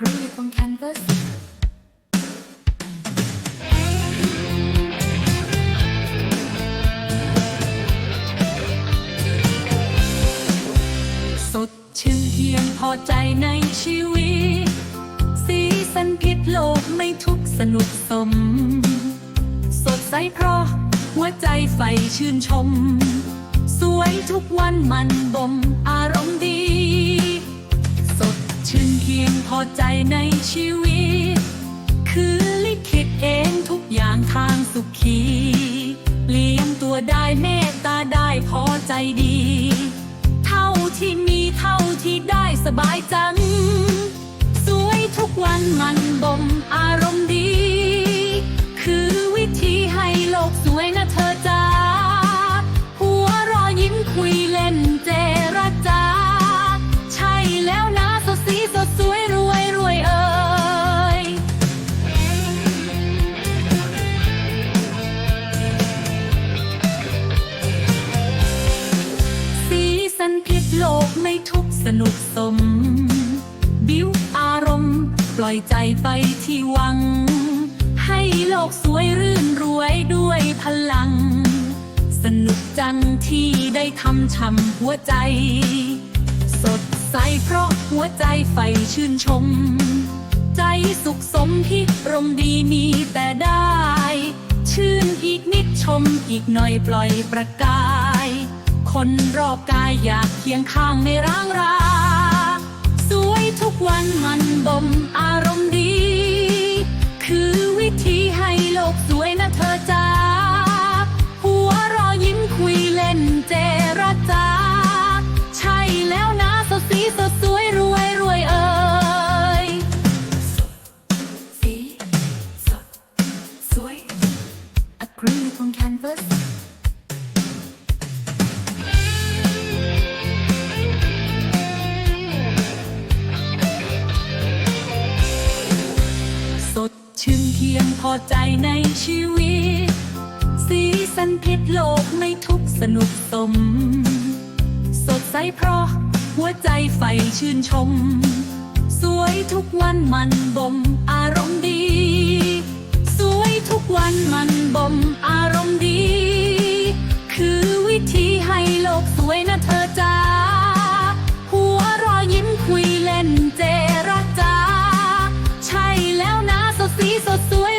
acrylic on canvas สดชื่นเพียงพอใจในชีวิต สีสันพิษโลกไม่ทุกสนุกสม สดใสเพราะหัวใจใฝ่ชื่นชม สวยทุกวันมันบ่มอารมณ์ดี พอใจในชีวิต คือลิขิตเองทุกอย่างทางสุขี เลี้ยงตัวได้เมตตาได้พอใจดี เท่าที่มีเท่าที่ได้สบายจัง สวยทุกวันมัน ไม่ทุกสนุกสม บิ้วอารมณ์ ปล่อยใจไปที่วัง ให้โลกสวยรื่นรวยด้วยพลัง สนุกจังที่ได้ทำช่ำหัวใจ สดใสเพราะหัวใจใฝ่ชื่นชม ใจสุขสมพิรมดีมีแต่ได้ ชื่นอีกนิดชมอีกหน่อยปล่อยประกาย คนรอบกายอยากเคียงข้างในร่างรา สวยทุกวันมันบ่มอารมณ์ดี คือวิธีให้โลกสวยนะเธอจ้าหัวรอยิ้มคุยเล่นเจรจา ใช่แล้วนะสดสีสดสวยรวยรวยเอ่ยสีสดสวย acrylic on canvas ชื่นเพียงพอใจในชีวิต สีสันพิษโลกไม่ทุกสนุกสม สดใสเพราะหัวใจใฝ่ชื่นชม สวยทุกวันมันบ่มอารมณ์ดี สวยทุกวันมันบ่มอารมณ์ดี sí, sos tú.